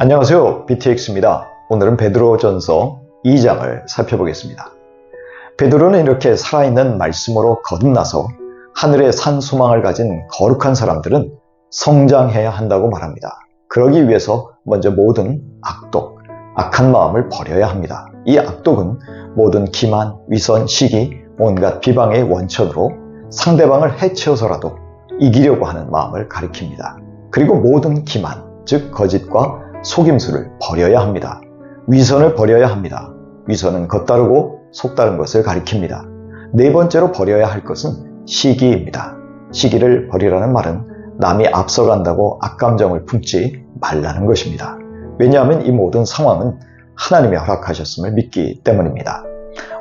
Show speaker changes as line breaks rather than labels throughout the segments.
안녕하세요. BTX입니다. 오늘은 베드로전서 2장을 살펴보겠습니다. 베드로는 이렇게 살아있는 말씀으로 거듭나서 하늘의 산 소망을 가진 거룩한 사람들은 성장해야 한다고 말합니다. 그러기 위해서 먼저 모든 악독, 악한 마음을 버려야 합니다. 이 악독은 모든 기만, 위선, 시기, 온갖 비방의 원천으로 상대방을 해치어서라도 이기려고 하는 마음을 가리킵니다. 그리고 모든 기만, 즉 거짓과 속임수를 버려야 합니다. 위선을 버려야 합니다. 위선은 겉다르고 속다른 것을 가리킵니다. 네 번째로 버려야 할 것은 시기입니다. 시기를 버리라는 말은 남이 앞서간다고 악감정을 품지 말라는 것입니다. 왜냐하면 이 모든 상황은 하나님이 허락하셨음을 믿기 때문입니다.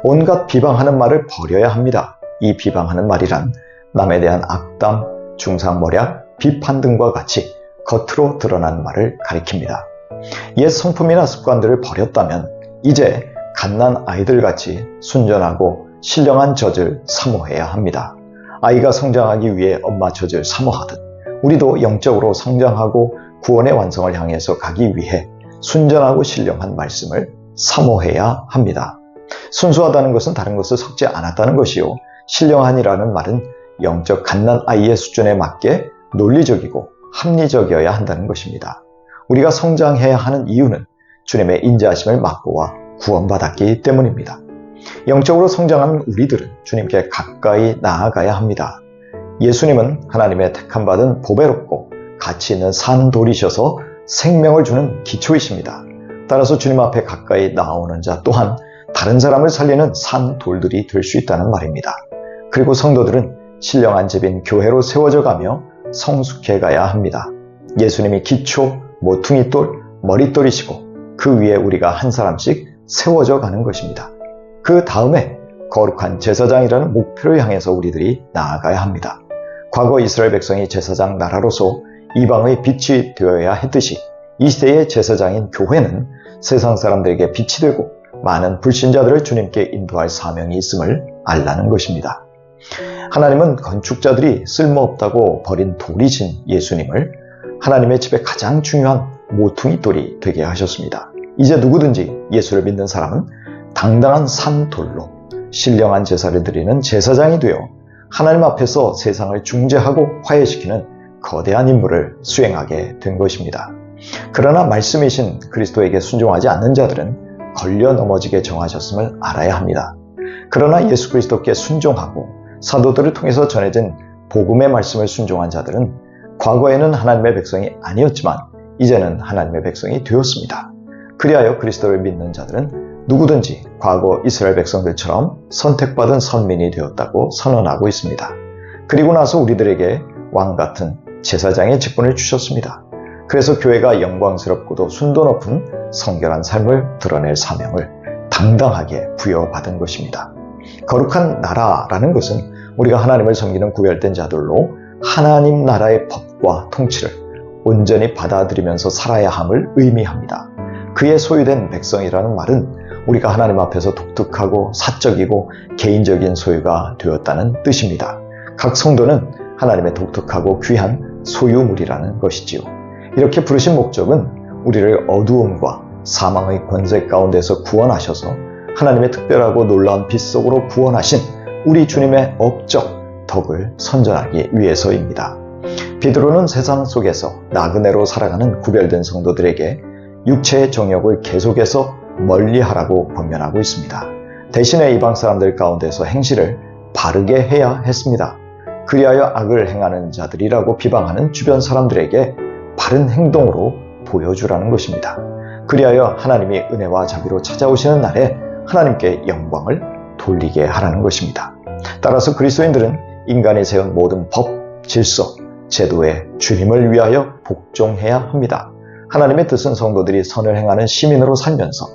온갖 비방하는 말을 버려야 합니다. 이 비방하는 말이란 남에 대한 악담, 중상모략, 비판 등과 같이 겉으로 드러나는 말을 가리킵니다. 옛 성품이나 습관들을 버렸다면 이제 갓난 아이들 같이 순전하고 신령한 젖을 사모해야 합니다. 아이가 성장하기 위해 엄마 젖을 사모하듯 우리도 영적으로 성장하고 구원의 완성을 향해서 가기 위해 순전하고 신령한 말씀을 사모해야 합니다. 순수하다는 것은 다른 것을 섞지 않았다는 것이요. 신령한이라는 말은 영적 갓난 아이의 수준에 맞게 논리적이고 합리적이어야 한다는 것입니다. 우리가 성장해야 하는 이유는 주님의 인자하심을 맛보아 구원받았기 때문입니다. 영적으로 성장하는 우리들은 주님께 가까이 나아가야 합니다. 예수님은 하나님의 택함받은 보배롭고 가치 있는 산 돌이셔서 생명을 주는 기초이십니다. 따라서 주님 앞에 가까이 나오는 자 또한 다른 사람을 살리는 산 돌들이 될 수 있다는 말입니다. 그리고 성도들은 신령한 집인 교회로 세워져 가며 성숙해 가야 합니다. 예수님이 기초, 모퉁이 돌, 머릿돌이시고 그 위에 우리가 한 사람씩 세워져 가는 것입니다. 그 다음에 거룩한 제사장이라는 목표를 향해서 우리들이 나아가야 합니다. 과거 이스라엘 백성이 제사장 나라로서 이방의 빛이 되어야 했듯이 이 시대의 제사장인 교회는 세상 사람들에게 빛이 되고 많은 불신자들을 주님께 인도할 사명이 있음을 알라는 것입니다. 하나님은 건축자들이 쓸모없다고 버린 돌이신 예수님을 하나님의 집에 가장 중요한 모퉁이 돌이 되게 하셨습니다. 이제 누구든지 예수를 믿는 사람은 당당한 산돌로 신령한 제사를 드리는 제사장이 되어 하나님 앞에서 세상을 중재하고 화해시키는 거대한 임무를 수행하게 된 것입니다. 그러나 말씀이신 그리스도에게 순종하지 않는 자들은 걸려 넘어지게 정하셨음을 알아야 합니다. 그러나 예수 그리스도께 순종하고 사도들을 통해서 전해진 복음의 말씀을 순종한 자들은 과거에는 하나님의 백성이 아니었지만 이제는 하나님의 백성이 되었습니다. 그리하여 그리스도를 믿는 자들은 누구든지 과거 이스라엘 백성들처럼 선택받은 선민이 되었다고 선언하고 있습니다. 그리고 나서 우리들에게 왕 같은 제사장의 직분을 주셨습니다. 그래서 교회가 영광스럽고도 순도 높은 성결한 삶을 드러낼 사명을 당당하게 부여받은 것입니다. 거룩한 나라라는 것은 우리가 하나님을 섬기는 구별된 자들로 하나님 나라의 법과 통치를 온전히 받아들이면서 살아야 함을 의미합니다. 그의 소유된 백성이라는 말은 우리가 하나님 앞에서 독특하고 사적이고 개인적인 소유가 되었다는 뜻입니다. 각 성도는 하나님의 독특하고 귀한 소유물이라는 것이지요. 이렇게 부르신 목적은 우리를 어두움과 사망의 권세 가운데서 구원하셔서 하나님의 특별하고 놀라운 빛 속으로 구원하신 우리 주님의 업적 덕을 선전하기 위해서입니다. 비드로는 세상 속에서 나그네로 살아가는 구별된 성도들에게 육체의 정욕을 계속해서 멀리하라고 권면하고 있습니다. 대신에 이방 사람들 가운데서 행실을 바르게 해야 했습니다. 그리하여 악을 행하는 자들이라고 비방하는 주변 사람들에게 바른 행동으로 보여주라는 것입니다. 그리하여 하나님이 은혜와 자비로 찾아오시는 날에 하나님께 영광을 돌리게 하라는 것입니다. 따라서 그리스도인들은 인간이 세운 모든 법, 질서, 제도에 주님을 위하여 복종해야 합니다. 하나님의 뜻은 성도들이 선을 행하는 시민으로 살면서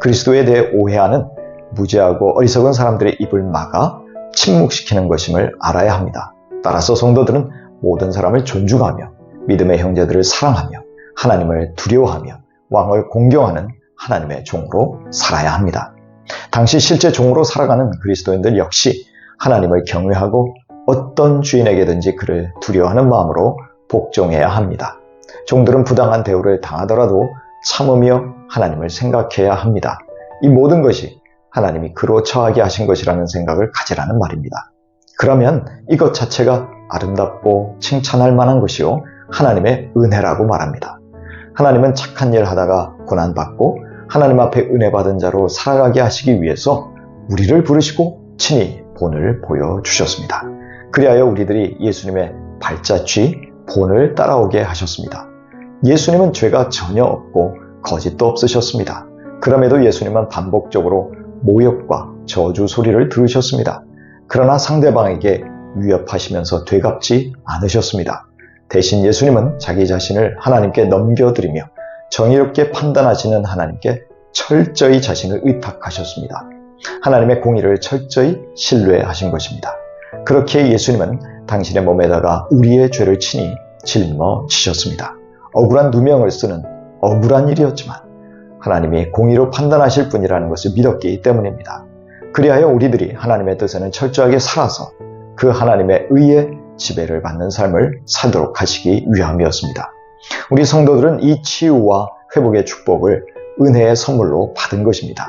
그리스도에 대해 오해하는 무지하고 어리석은 사람들의 입을 막아 침묵시키는 것임을 알아야 합니다. 따라서 성도들은 모든 사람을 존중하며 믿음의 형제들을 사랑하며 하나님을 두려워하며 왕을 공경하는 하나님의 종으로 살아야 합니다. 당시 실제 종으로 살아가는 그리스도인들 역시 하나님을 경외하고 어떤 주인에게든지 그를 두려워하는 마음으로 복종해야 합니다. 종들은 부당한 대우를 당하더라도 참으며 하나님을 생각해야 합니다. 이 모든 것이 하나님이 그로 처하게 하신 것이라는 생각을 가지라는 말입니다. 그러면 이것 자체가 아름답고 칭찬할 만한 것이요. 하나님의 은혜라고 말합니다. 하나님은 착한 일 하다가 고난받고 하나님 앞에 은혜 받은 자로 살아가게 하시기 위해서 우리를 부르시고 친히 본을 보여주셨습니다. 그리하여 우리들이 예수님의 발자취, 본을 따라오게 하셨습니다. 예수님은 죄가 전혀 없고 거짓도 없으셨습니다. 그럼에도 예수님은 반복적으로 모욕과 저주 소리를 들으셨습니다. 그러나 상대방에게 위협하시면서 되갚지 않으셨습니다. 대신 예수님은 자기 자신을 하나님께 넘겨드리며 정의롭게 판단하시는 하나님께 철저히 자신을 의탁하셨습니다. 하나님의 공의를 철저히 신뢰하신 것입니다. 그렇게 예수님은 당신의 몸에다가 우리의 죄를 친히 짊어지셨습니다. 억울한 누명을 쓰는 억울한 일이었지만 하나님이 공의로 판단하실 분이라는 것을 믿었기 때문입니다. 그리하여 우리들이 하나님의 뜻에는 철저하게 살아서 그 하나님의 의의 지배를 받는 삶을 살도록 하시기 위함이었습니다. 우리 성도들은 이 치유와 회복의 축복을 은혜의 선물로 받은 것입니다.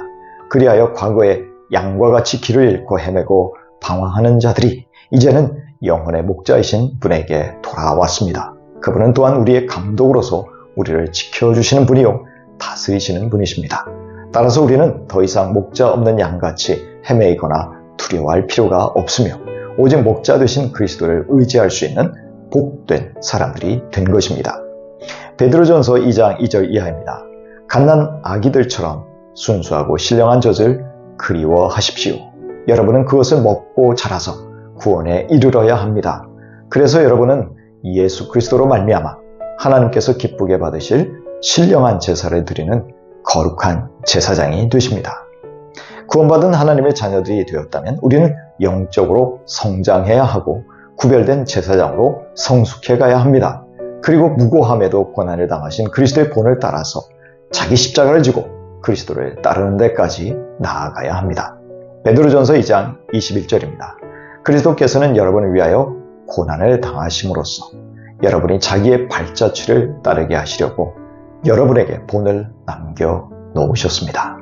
그리하여 과거에 양과 같이 길을 잃고 헤매고 방황하는 자들이 이제는 영혼의 목자이신 분에게 돌아왔습니다. 그분은 또한 우리의 감독으로서 우리를 지켜주시는 분이요 다스리시는 분이십니다. 따라서 우리는 더 이상 목자 없는 양같이 헤매이거나 두려워할 필요가 없으며 오직 목자 되신 그리스도를 의지할 수 있는 복된 사람들이 된 것입니다. 베드로전서 2장 2절 이하입니다. 갓난 아기들처럼 순수하고 신령한 젖을 그리워하십시오. 여러분은 그것을 먹고 자라서 구원에 이르러야 합니다. 그래서 여러분은 예수 그리스도로 말미암아 하나님께서 기쁘게 받으실 신령한 제사를 드리는 거룩한 제사장이 되십니다. 구원받은 하나님의 자녀들이 되었다면 우리는 영적으로 성장해야 하고 구별된 제사장으로 성숙해 가야 합니다. 그리고 무고함에도 고난을 당하신 그리스도의 본을 따라서 자기 십자가를 지고 그리스도를 따르는 데까지 나아가야 합니다. 베드로전서 2장 21절입니다. 그리스도께서는 여러분을 위하여 고난을 당하심으로써 여러분이 자기의 발자취를 따르게 하시려고 여러분에게 본을 남겨 놓으셨습니다.